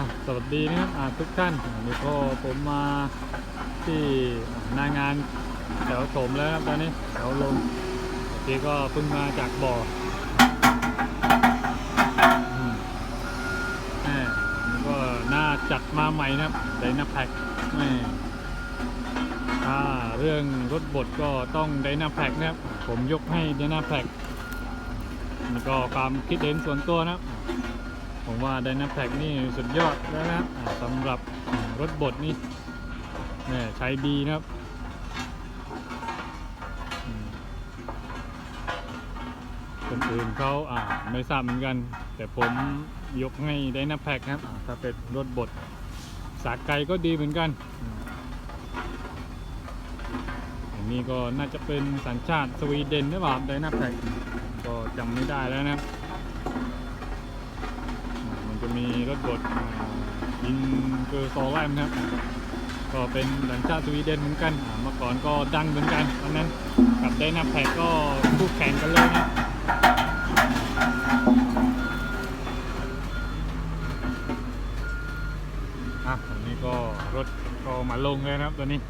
อะสวัสดีนะครับอะทุกท่านวันนี้ก็ผมมาที่หนางานแถวโถมแล้วครับตอนนี้แถวลงเมื่อกี้ก็เพิ่งมาจากบ่ออืมแหม่นี่ก็น่าจัดมาใหม่นะครับไดนาแพ็กแหม่ถ้าเรื่องรถบดก็ต้องไดนาแพ็กนะครับผมยกให้ไดนาแพ็กนี่ก็ความคิดเห็นส่วนตัวนะครับ ผมว่า d y n a p a c นี่สุดยอดแล้วนะครับสำหรับรถบดนี่แม่ใช้ดีนะครับคนอื่นเขาอ่าไม่ทราบเหมือนกัน แต่ผมยกให้ d y n a p a c ครับถ้าเป็นรถบดสากไกลก็ดีเหมือนกันอันนี้ก็น่าจะเป็นสัญชาติสวีเดนหรือเปล่า d y n a p a c ก็จำไม่ได้แล้วนะครับ จะมีรถบดอินเกอร์โซแลมนะครับ ก็เป็นสัญชาติสวีเดนเหมือนกันเมื่อก่อนก็ดังเหมือนกันตอนนั้นกับไดนาแพกก็คู่แข่งกันเลยนะอะตอนนี้ก็รถก็มาลงเลยนะครับตอนนี้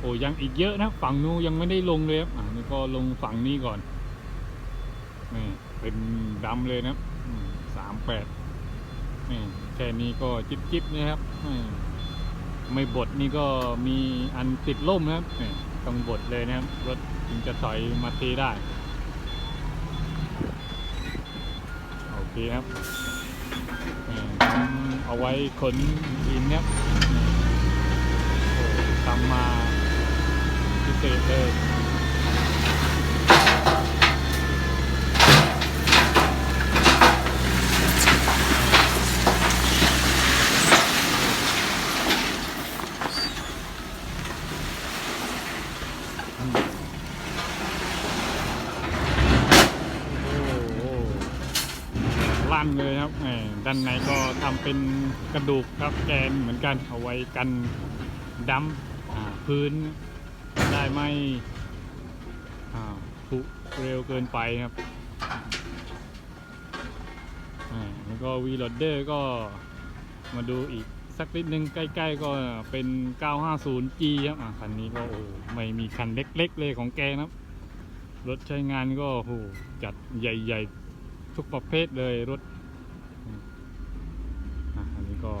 โอ้ยังอีกเยอะนะฝั่งนู้ยังไม่ได้ลงเลยครับอ่านี่ก็ลงฝั่งนี้ก่อนนี่เป็นดำเลยนะสามแปด นี่แค่นี้ก็จิบจิบๆนะครับไม่บดนี่ก็มีอันติดล่มนะครับต้องบดเลยนะครับ รถถึงจะถอยมาตีได้ โอเคครับเอาไว้ขนดินนะครับนี่โอ้ทำมาพิเศษเลย โอ้โหลั่นเลยครับแหม ด้านในก็ทำเป็นกระดูกครับแกนเหมือนกันเอาไว้กันดัมอ่าพื้นได้ไม่ผุเร็วเกินไปครับอ่าแล้วก็วีลอดเดอร์ก็มาดูอีกสักนิดนึงใกล้ๆก็เป็น 950G ครับคันนี้ก็โอ้ไม่มีคันเล็กๆเลยของแกนะครับ รถใช้งานก็โหจัดใหญ่ ๆ ทุกประเภทเลยรถ ก็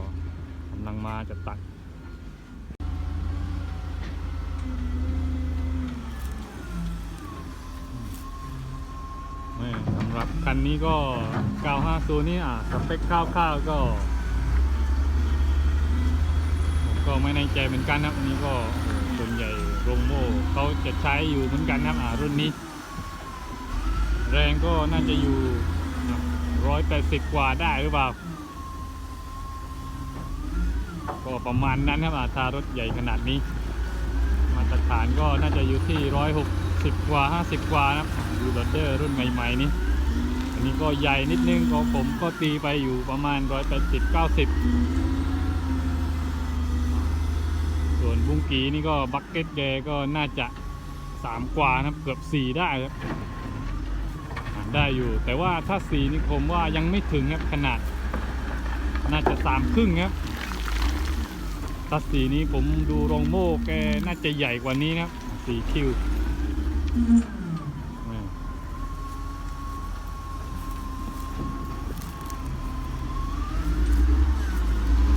กำลังมาจะตัดนี่สำหรับคันนี้ก็ 950 นี่อะสเปคคร่าวๆก็ ผมก็ไม่แน่ใจเหมือนกันนะครับอันนี้ก็ส่วนใหญ่โรงโม่เขาจะใช้อยู่เหมือนกันนะครับอ่ารุ่นนี้ แรงก็น่าจะอยู่ร้อยแปดสิบกว่าได้หรือเปล่า ก็ประมาณนั้นครับอาถ้ารถใหญ่ขนาดนี้ มาตรฐานก็น่าจะอยู่ที่ร้อยหกสิบกว่าห้าสิบกว่านะครับยูโรเดอร์รุ่นใหม่ๆนี้อันนี้ก็ใหญ่นิดนึงของผมก็ตีไปอยู่ประมาณร้อยแปดสิบเก้าสิบส่วนบุ้งกีนี่ก็บักเก็ตแกก็น่าจะสามกว่านะครับเกือบสี่ได้ครับได้อยู่ แต่ว่าถ้าสี่นี่ผมว่ายังไม่ถึงครับขนาด น่าจะสามครึ่งครับ ถ้าสีนี้ผมดูรองโม่แกน่าจะใหญ่กว่านี้นะครับ สีคิว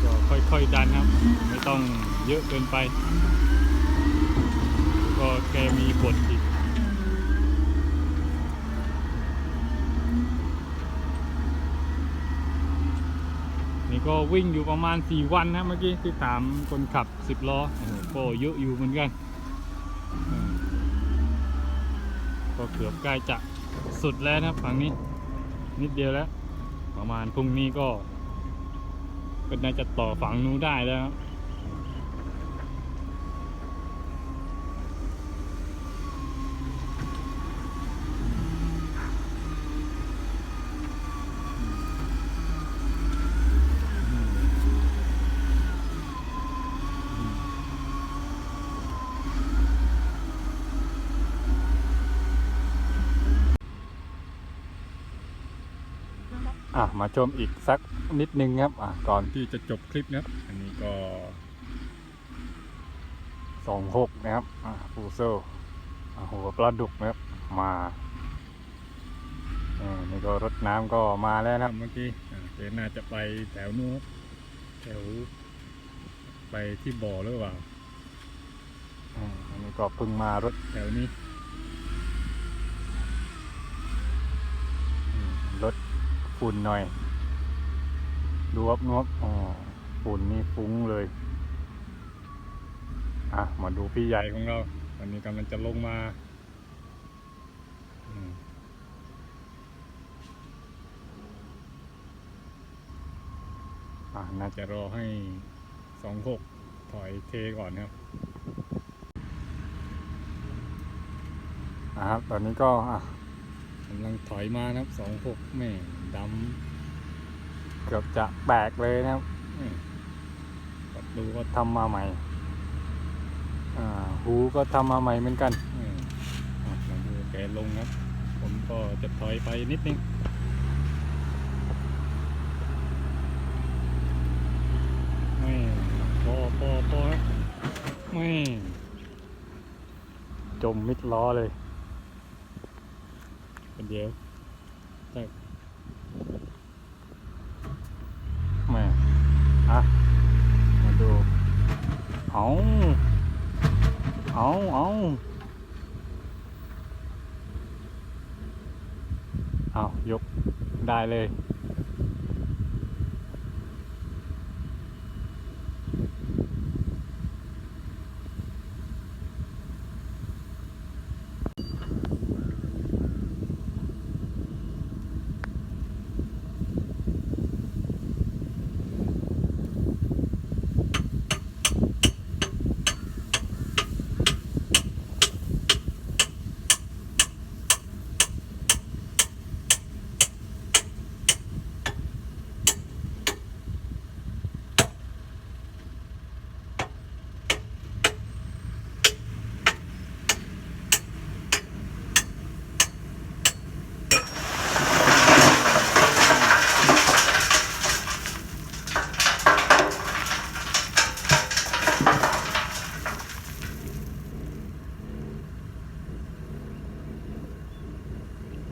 ก็ค่อยๆดันครับ ไม่ต้องเยอะเกินไป ก็แกมีบทอีก ก็วิ่งอยู่ประมาณ 4 วันนะเมื่อกี้ที่ถามคนขับ 10 ล้อโอ้โหก็เยอะอยู่เหมือนกันก็เกือบใกล้จะสุดแล้วนะครับฝั่งนี้ นิดเดียวแล้ว ประมาณพรุ่งนี้ก็ ก็น่าจะต่อฝั่งนู้นได้แล้วครับ อะมาชมอีกสักนิดนึงครับ อะก่อนที่จะจบคลิปนะครับ อันนี้ก็สองหกนะครับ อะฟูเซลอะหัวปลาดุกนะครับ มาเออนี่ก็รถน้ำก็มาแล้วนะครับเมื่อกี้อะเจน่าจะไปแถวนู้นครับแถวไปที่บ่อหรือเปล่าอ่าอันนี้ก็เพิ่งมารถแถวนี้อืมรถ ฝุ่นหน่อยดวบนวบอ๋อฝุ่นนี่ฟุ้งเลย อะ มาดูพี่ใหญ่ของเรา วันนี้กำลังจะลงมาอะน่าจะรอให้สองหกถอยเทก่อนครับอะครับ ตอนนี้ก็อะ กำลังถอยมานะครับสองหกแม่ดำเกือบจะแตกเลยนะครับนี่ประตูก็ทำมาใหม่อ่าหูก็ทำมาใหม่เหมือนกันอืมอะมาดูแกลงครับ ผมก็จะถอยไปนิดนึงไม่พอพอพอครับไม่จมมิดล้อเลย เดี๋ยวแต่มาอะมาดูเอาเอาเอาเอายกได้เลย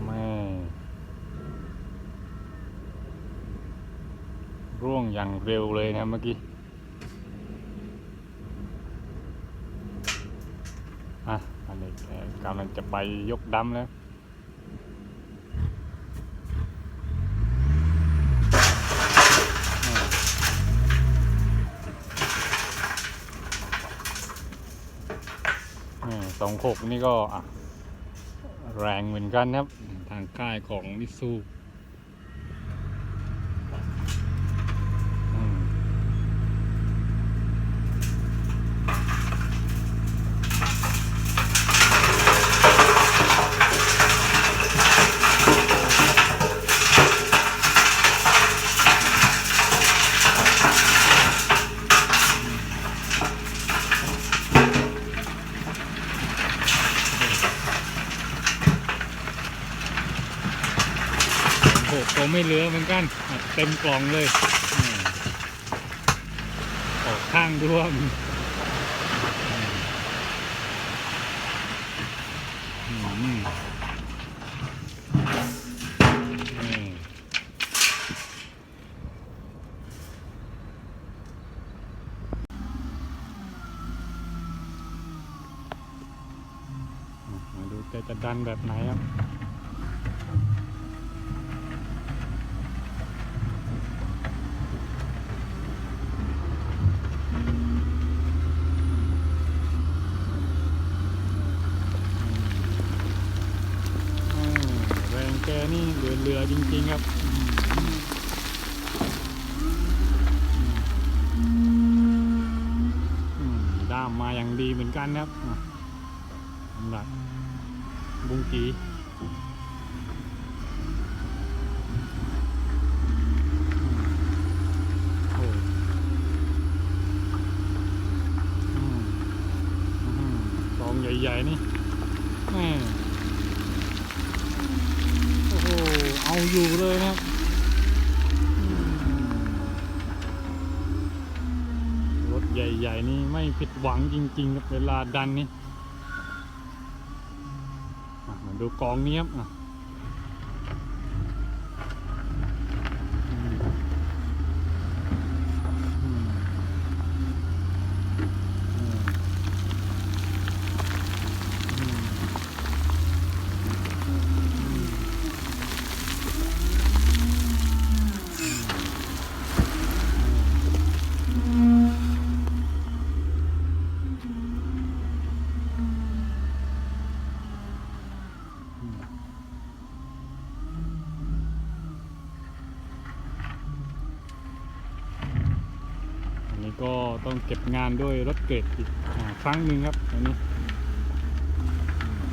แม่ร่วงอย่าง เร็วเลยนะเมื่อกี้ อะ อันนี้กำลังจะไปยกดำแล้วสองหกนี่ก็แรงเหมือนกันครับ ทางค่ายของมิซูอืม โอ้โหตัวไม่เหลือเหมือนกันเต็มกล่องเลยออกข้างด้วมมาดูแกจะดันแบบไหนครับ อืมแรงแกนี่เหลือเรือๆ จริงๆครับด้ามมาอย่างดีเหมือนกันครับอะสำหรับบุงกีโอ้อืมอืมกองใหญ่ๆนี่ ใหญ่ ๆ นี่ไม่ผิดหวังจริงๆครับเวลาดันนี่มาดูกองนี้ครับ ต้องเก็บงานด้วยรถเกรดอีกครั้งหนึ่งครับอันนี้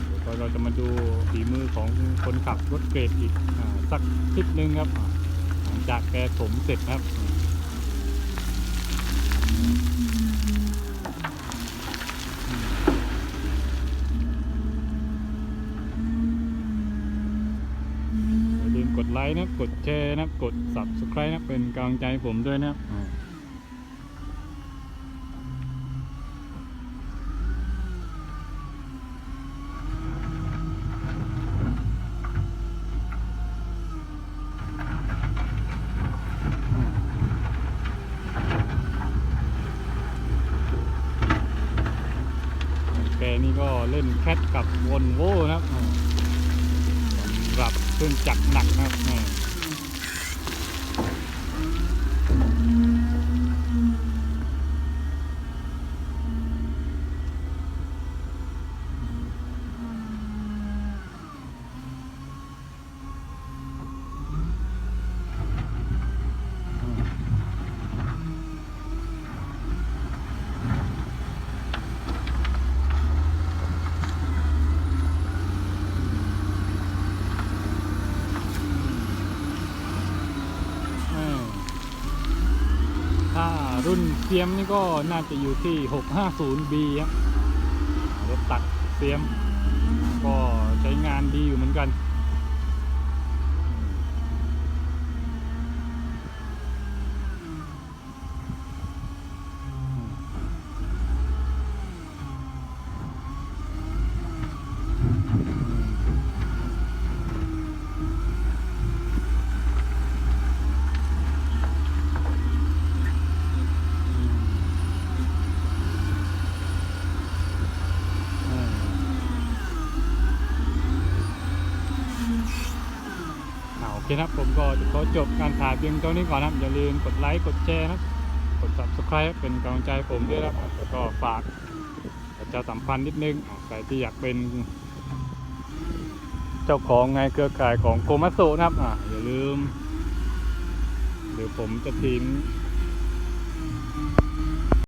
เดี๋ยวก็เราจะมาดูฝีมือของคนขับรถเกรดอีกอสักทิศหนึ่งครับหลังจากแกถมเสร็จนะครับอย่าลืมกดไลค์นะ กดแชร์นะ กด subscribe นะ เป็นกำลังใจผมด้วยนะครับอ่า แกนี่ก็เล่นแคทกับวอ ลโว้ครับอ่าสำหรับเครื่องจักรหนักนะครับอ่าอ่าถ้ารุ่น เซียมนี่ก็น่าจะอยู่ที่ 650B ครับรถตักเซียม ก็ใช้งานดีอยู่เหมือนกัน เคนะครับผมก็จะขอจบการถ่ายเพียงเท่านี้ก่อนนะครับอย่าลืมกดไลค์กดแชร์นะกด subscribe เป็นกำลังใจผมด้วยนะครับแล้วก็ฝากประชาสัมพันธ์นิดนึงใครที่อยากเป็นเจ้าของไงเครือข่ายของโกมัสโซนะครับอ่าอย่าลืม เดี๋ยวผมจะทิ้ง